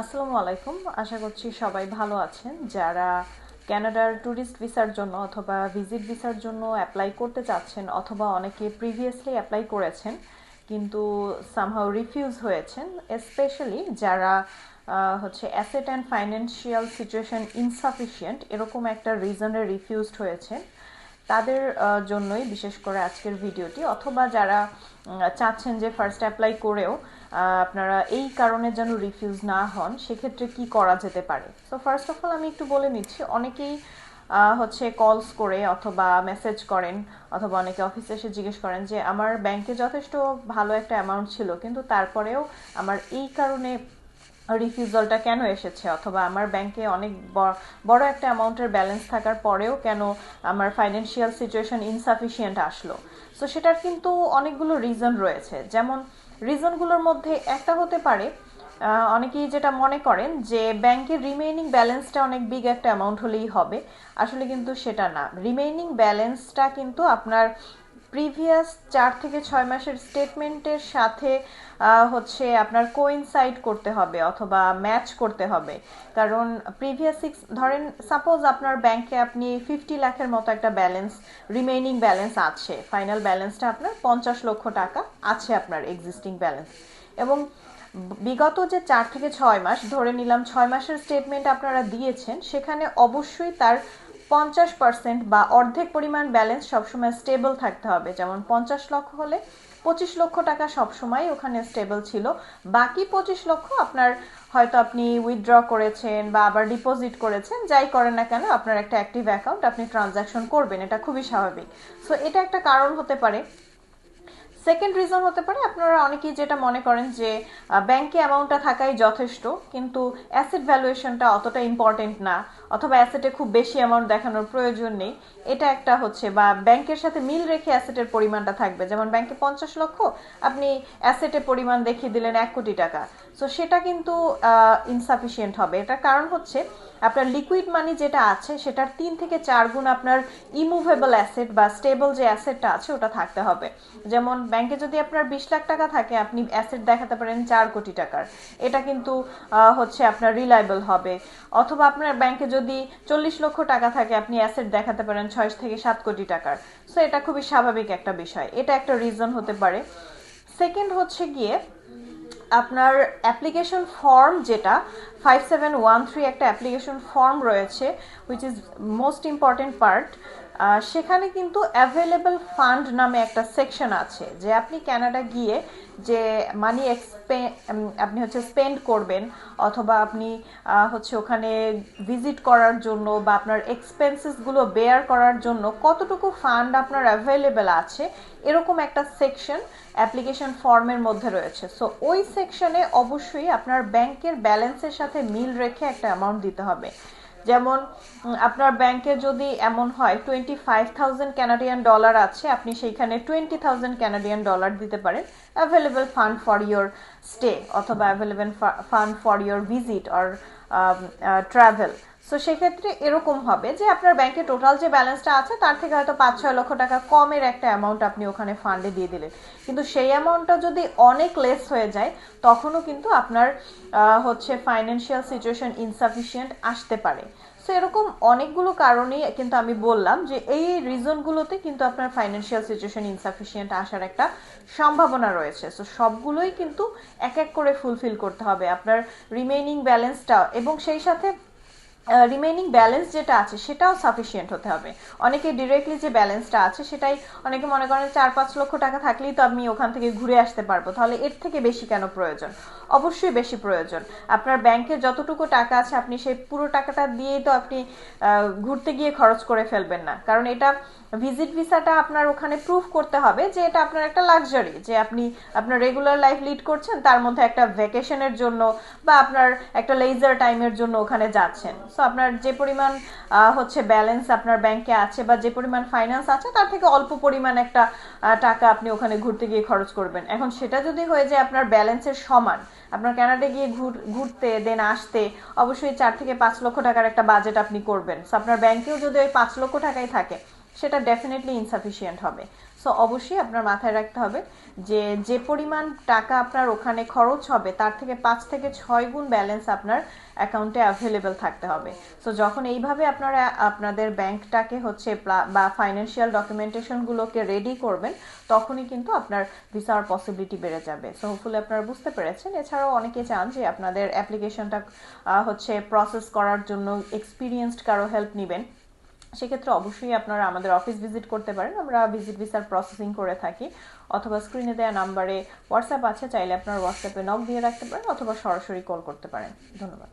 আসসালামু আলাইকুম। আশা করছি সবাই ভালো আছেন। যারা ক্যানাডার ট্যুরিস্ট ভিসার জন্য অথবা ভিজিট ভিসার জন্য অ্যাপ্লাই করতে চাচ্ছেন অথবা অনেকে প্রিভিয়াসলি অ্যাপ্লাই করেছেন, কিন্তু সামহাও রিফিউজ হয়েছেন স্পেশালি যারা হচ্ছে asset and financial situation insufficient এরকম একটা রিজনে রিফিউজড হয়েছেন, তাদের জন্যই বিশেষ করে আজকের ভিডিওটি অথবা যারা চাচ্ছেন যে ফার্স্ট অ্যাপ্লাই করেও আপনারা এই কারণে যেন রিফিউজ না হন, সেক্ষেত্রে কি করা যেতে পারে? সো ফার্স্ট অফ অল আমি একটু বলে নিচ্ছি, অনেকেই হচ্ছে কলস করে অথবা মেসেজ করেন, অথবা অনেকে অফিসে এসে জিজ্ঞেস করেন যে, আমার ব্যাংকে যথেষ্ট ভালো একটা অ্যামাউন্ট ছিল, কিন্তু তারপরেও আমার এই কারণে রিফিউজালটা কেন এসেছে? অথবা আমার ব্যাংকে অনেক বড় একটা অ্যামাউন্টের ব্যালেন্স থাকার পরেও কেন আমার ফাইন্যান্সিয়াল সিচুয়েশন ইনসাফিসিয়েন্ট আসলো? সো সেটার কিন্তু অনেকগুলো রিজন রয়েছে। যেমন রিজনগুলোর মধ্যে একটা হতে পারে। অনেকেই যেটা মনে করেন যে ব্যাংকের রিমেইনিং ব্যালেন্সটা অনেক বিগ একটা অ্যামাউন্ট হলেই হবে। আসলে কিন্তু সেটা না। রিমেইনিং ব্যালেন্সটা কিন্তু আপনার প্রিভিয়াস চার থেকে ছয় মাসের স্টেটমেন্টের সাথে হচ্ছে আপনার কোইনসাইড করতে হবে অথবা ম্যাচ করতে হবে। কারণ প্রিভিয়াস সিক্স ধরেন সাপোজ আপনার ব্যাংকে আপনি ফিফটি লাখের মতো একটা ব্যালেন্স রিমেইনিং ব্যালেন্স আছে। ফাইনাল ব্যালেন্সটা আপনার পঞ্চাশ লক্ষ টাকা আছে আপনার এক্সিস্টিং ব্যালেন্স এবং বিগত যে চার থেকে ছয় মাস, ধরে নিলাম ছয় মাসের স্টেটমেন্ট আপনারা দিয়েছেন, সেখানে অবশ্যই তার পঞ্চাশ পার্সেন্ট বা অর্ধেক পরিমাণ ব্যালেন্স সবসময় স্টেবল থাকতে হবে। যেমন পঞ্চাশ লক্ষ হলে পঁচিশ লক্ষ টাকা সবসময় ওখানে স্টেবল ছিল। বাকি পঁচিশ লক্ষ আপনার হয়তো আপনি উইথড্র করেছেন বা আবার ডিপোজিট করেছেন, যাই করেন না কেন, আপনার একটা অ্যাক্টিভ অ্যাকাউন্ট আপনি ট্রানজ্যাকশন করবেন, এটা খুবই স্বাভাবিক। সো এটা একটা কারণ হতে পারে। সেকেন্ড রিজন হতে পারে আপনারা অনেকেই যেটা মনে করেন যে ব্যাংকে অ্যামাউন্টটা থাকাই যথেষ্ট, কিন্তু অ্যাসেট ভ্যালুয়েশনটা অতটা ইম্পর্টেন্ট না, অথবা অ্যাসেটে খুব বেশি অ্যামাউন্ট দেখানোর প্রয়োজন নেই। এটা একটা হচ্ছে, বা ব্যাংকের সাথে মিল রেখে অ্যাসেটের পরিমাণটা থাকবে। যেমন ব্যাংকে পঞ্চাশ লক্ষ, আপনি অ্যাসেটের পরিমাণ দেখিয়ে দিলেন এক কোটি টাকা। সো সেটা কিন্তু ইনসাফিসিয়েন্ট হবে। এটার কারণ হচ্ছে, আপনার লিকুইড মানি যেটা আছে, সেটার তিন থেকে চার গুণ আপনার ইমুভেবল অ্যাসেট বা স্টেবল যে অ্যাসেটটা আছে, ওটা থাকতে হবে। যেমন ব্যাংকে যদি আপনার বিশ লাখ টাকা থাকে, আপনি অ্যাসেট দেখাতে পারেন চার কোটি টাকার। এটা কিন্তু হচ্ছে আপনার রিলায়েবল হবে। অথবা আপনার ব্যাংকে যদি চল্লিশ লক্ষ টাকা থাকে, আপনি অ্যাসেট দেখাতে পারেন ছয় থেকে সাত কোটি টাকার। সো এটা খুবই স্বাভাবিক একটা বিষয়। এটা একটা রিজন হতে পারে। সেকেন্ড হচ্ছে গিয়ে আপনার অ্যাপ্লিকেশন ফর্ম যেটা ফাইভ সেভেন ওয়ান থ্রি একটা অ্যাপ্লিকেশন ফর্ম রয়েছে which is most important part সেখানে কিন্তু অ্যাভেলেবেল ফান্ড নামে একটা সেকশন আছে, যে আপনি ক্যানাডা গিয়ে যে মানি এক্সপে আপনি হচ্ছে স্পেন্ড করবেন, অথবা আপনি হচ্ছে ওখানে ভিজিট করার জন্য বা আপনার এক্সপেন্সেসগুলো বেয়ার করার জন্য কতটুকু ফান্ড আপনার অ্যাভেলেবেল আছে, এরকম একটা সেকশন অ্যাপ্লিকেশন ফর্মের মধ্যে রয়েছে। সো ওই সেকশনে অবশ্যই আপনার ব্যাংকের ব্যালেন্সের সাথে মিল রেখে একটা অ্যামাউন্ট দিতে হবে। যেমন আপনার ব্যাংকে যদি এমন হয় twenty five thousand Canadian dollar আছে, আপনি সেইখানে টোয়েন্টি থাউজেন্ড ক্যানাডিয়ান ডলার দিতে পারেন। Available fund for your stay অথবা available fund for your visit or travel so সেক্ষেত্রে এরকম হবে যে আপনার ব্যাংকে টোটাল যে ব্যালেন্সটা আছে, তার থেকে হয়তো পাঁচ ছয় লক্ষ টাকা কমের একটা অ্যামাউন্ট আপনি ওখানে ফান্ডে দিয়ে দিলেন। কিন্তু সেই অ্যামাউন্টটা যদি অনেক লেস হয়ে যায়, তখনও কিন্তু আপনার হচ্ছে ফাইন্যান্সিয়াল সিচুয়েশন ইনসাফিসিয়েন্ট আসতে পারে। সো এরকম অনেকগুলো কারণেই কিন্তু আমি বললাম যে এই রিজনগুলোতে কিন্তু আপনার ফাইন্যান্সিয়াল সিচুয়েশন ইনসাফিসিয়েন্ট আসার একটা সম্ভাবনা রয়েছে। সো সবগুলোই কিন্তু এক এক করে ফুলফিল করতে হবে। আপনার রিমেইনিং ব্যালেন্সটা এবং সেই সাথে রিমেইনিং ব্যালেন্স যেটা আছে, সেটাও সাফিসিয়েন্ট হতে হবে। অনেকে ডিরেক্টলি যে ব্যালেন্সটা আছে, সেটাই অনেকে মনে করেন চার পাঁচ লক্ষ টাকা থাকলেই তো আমি ওখান থেকে ঘুরে আসতে পারব। তাহলে এর থেকে বেশি কেন প্রয়োজন? অবশ্যই বেশি প্রয়োজন। আপনার ব্যাংকে যতটুকু টাকা আছে, আপনি সেই পুরো টাকাটা দিয়েই তো আপনি ঘুরতে গিয়ে খরচ করে ফেলবেন না। কারণ এটা ভিজিট ভিসাটা আপনার ওখানে প্রুফ করতে হবে যে এটা আপনার একটা লাক্সারি যে আপনি আপনার রেগুলার লাইফ লিড করছেন, তার মধ্যে একটা ভ্যাকেশনের জন্য বা আপনার একটা লেজার টাইমের জন্য ওখানে যাচ্ছেন। সো আপনার যে পরিমাণ হচ্ছে ব্যালেন্স আপনার ব্যাংকে আছে বা যে পরিমাণ ফাইন্যান্স আছে, তার থেকে অল্প পরিমাণ একটা টাকা আপনি ওখানে ঘুরতে গিয়ে খরচ করবেন। এখন সেটা যদি হয়ে যায় আপনার ব্যালেন্সের সমান, আপনার কানাডা গিয়ে ঘুর- ঘুরতে দেন আসতে, অবশ্যই চার থেকে পাঁচ লক্ষ টাকার একটা বাজেট আপনি করবেন। সো আপনার ব্যাংকেও যদি ওই পাঁচ লক্ষ টাকাই থাকে সেটা ডেফিনেটলি ইনসাফিসিয়েন্ট হবে। সো অবশ্যই আপনার মাথায় রাখতে হবে যে যে পরিমাণ টাকা আপনার ওখানে খরচ হবে, তার থেকে পাঁচ থেকে ছয় গুণ ব্যালেন্স আপনার অ্যাকাউন্টে অ্যাভেলেবেল থাকতে হবে। সো যখন এইভাবে আপনারা, আপনাদের ব্যাংকটাকে হচ্ছে বা ফাইন্যান্সিয়াল ডকুমেন্টেশনগুলোকে রেডি করবেন, তখনই কিন্তু আপনার ভিসার পসিবিলিটি বেড়ে যাবে। সো হোপফুলি আপনারা বুঝতে পেরেছেন। এছাড়াও অনেকে চান যে, আপনাদের অ্যাপ্লিকেশনটা হচ্ছে প্রসেস করার জন্য এক্সপিরিয়েন্সড কারও হেল্প নেবেন। সেক্ষেত্রে অবশ্যই আপনারা আমাদের অফিস ভিজিট করতে পারেন। আমরা ভিজিট ভিসার প্রসেসিং করে থাকি। অথবা স্ক্রিনে দেওয়া নাম্বারে হোয়াটসঅ্যাপ আছে, চাইলে আপনার হোয়াটসঅ্যাপে নক দিয়ে রাখতে পারেন, অথবা সরাসরি কল করতে পারেন। ধন্যবাদ।